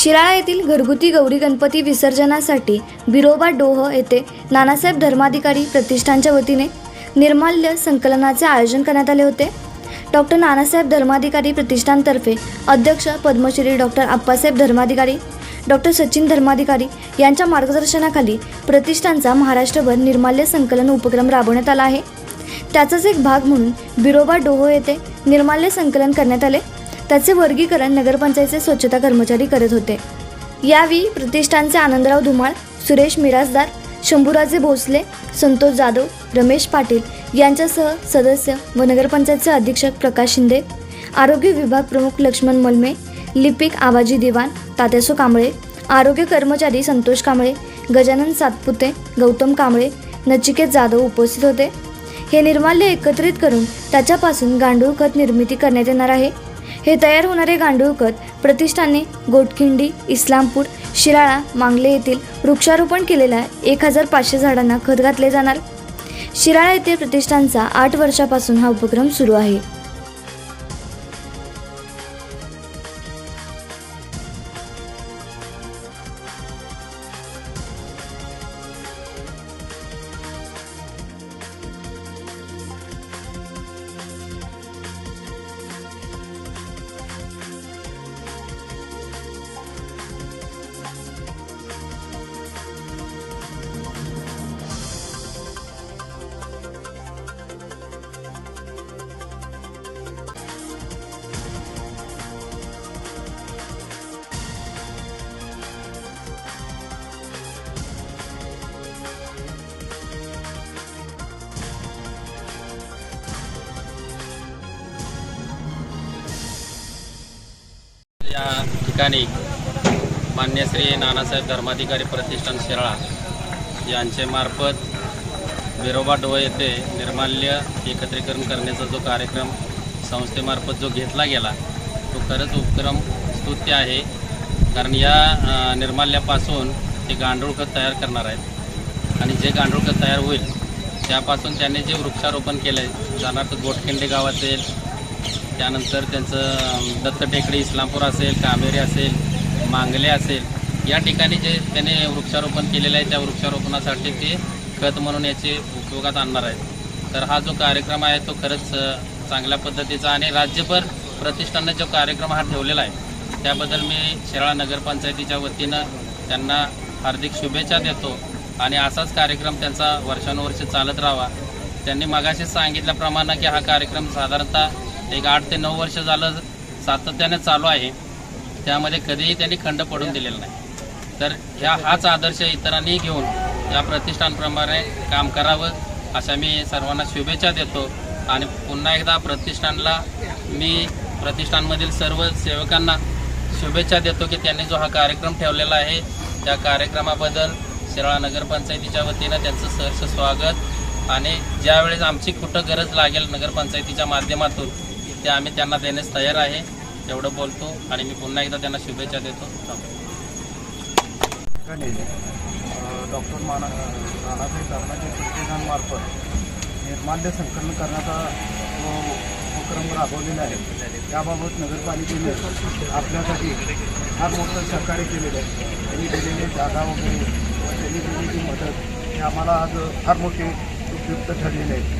Shirala येथील घरगुती गौरी गणपती विसर्जनासाठी बिरोबा डोह येथे नानासाहेब धर्माधिकारी प्रतिष्ठानच्या वतीने निर्माल्य संकलनाचे आयोजन करण्यात आले होते. डॉक्टर नानासाहेब धर्माधिकारी प्रतिष्ठानतर्फे अध्यक्ष पद्मश्री डॉक्टर आप्पासाहेब धर्माधिकारी डॉक्टर सचिन धर्माधिकारी यांच्या मार्गदर्शनाखाली प्रतिष्ठानचा महाराष्ट्रभर निर्माल्य संकलन उपक्रम राबवण्यात आला आहे. त्याचाच एक भाग म्हणून बिरोबा डोहो येथे निर्माल्य संकलन करण्यात आले. त्याचे वर्गीकरण नगरपंचायतचे स्वच्छता कर्मचारी करत होते. यावेळी प्रतिष्ठानचे आनंदराव धुमाळ सुरेश मिराजदार शंभूराजे भोसले संतोष जाधव रमेश पाटील यांच्यासह सदस्य व नगरपंचायतचे अधीक्षक प्रकाश शिंदे आरोग्य विभाग प्रमुख लक्ष्मण मलमे लिपिक आबाजी दिवान तात्यासो कांबळे आरोग्य कर्मचारी संतोष कांबळे गजानन सातपुते गौतम कांबळे नचिकेत जाधव उपस्थित होते. हे निर्माल्य एकत्रित करून त्याच्यापासून गांडूळ खत निर्मिती करण्यात येणार आहे. हे तयार होणारे गांडूळ खत प्रतिष्ठानने गोटखिंडी इस्लामपूर शिराळा मांगले येथील वृक्षारोपण केलेल्या एक हजार पाचशे झाडांना खत घातले जाणार. शिराळा येथील प्रतिष्ठानचा आठ वर्षापासून हा उपक्रम सुरू आहे. या ठिकाणी मान्य श्री नानासाहेब धर्माधिकारी प्रतिष्ठान शिराळा यांचे मार्फत बिरोबा डोळे येथे निर्माल्य एकत्रीकरण करण्याचा जो कार्यक्रम संस्थेमार्फत जो घेतला गेला तो खरंच उपक्रम स्तुत्य आहे. कारण या निर्माल्यापासून ते गांडूळ खत तयार करणार आहेत आणि जे गांडूळ खत तयार होईल त्यापासून त्यांनी जे वृक्षारोपण केलं आहे उदाहरणार्थ गोटखिंडे गावातील त्यानंतर त्यांचं दत्त टेकडी इस्लामपूर असेल कामेरी असेल मांगले असेल या ठिकाणी जे त्याने वृक्षारोपण केलेलं आहे त्या वृक्षारोपणासाठी ते खत म्हणून याचे उपयोगात आणणार आहेत. तर हा जो कार्यक्रम आहे तो खरंच चांगल्या पद्धतीचा आणि राज्यभर प्रतिष्ठानने जो कार्यक्रम हा ठेवलेला आहे त्याबद्दल मी शिराळा नगरपंचायतीच्या वतीनं त्यांना हार्दिक शुभेच्छा देतो आणि असाच कार्यक्रम त्यांचा वर्षानुवर्ष चालत राहावा. त्यांनी मगाशीच सांगितल्याप्रमाणे की हा कार्यक्रम साधारणतः एक आठ ते नऊ वर्ष झालं सातत्याने चालू आहे. त्यामध्ये कधीही त्यांनी खंड पडून दिलेला नाही. तर ह्या हाच आदर्श इतरांनी घेऊन या प्रतिष्ठानप्रमाणे काम करावं अशा मी सर्वांना शुभेच्छा देतो. आणि पुन्हा एकदा प्रतिष्ठानला मी प्रतिष्ठानमधील सर्व सेवकांना शुभेच्छा देतो की त्यांनी जो हा कार्यक्रम ठेवलेला आहे त्या कार्यक्रमाबद्दल शिराळा नगरपंचायतीच्या वतीनं त्यांचं सहर्ष स्वागत. आणि ज्यावेळेस आमची कुठं गरज लागेल नगरपंचायतीच्या माध्यमातून ते आम्ही त्यांना देण्यास तयार आहे. एवढं बोलतो आणि मी पुन्हा एकदा त्यांना शुभेच्छा देतो. डॉक्टर माना नानासाहेब धर्माच्या प्रतिष्ठानमार्फत निर्माल्य संकलन करण्याचा जो उपक्रम राबवलेला आहे त्याबाबत नगरपालिकेने आपल्यासाठी फार मोठं सहकार्य केलेलं आहे. त्यांनी दिलेली जागा वगैरे व त्यांनी दिलेली मदत हे आम्हाला आज फार मोठी उपयुक्त ठरलेली आहे.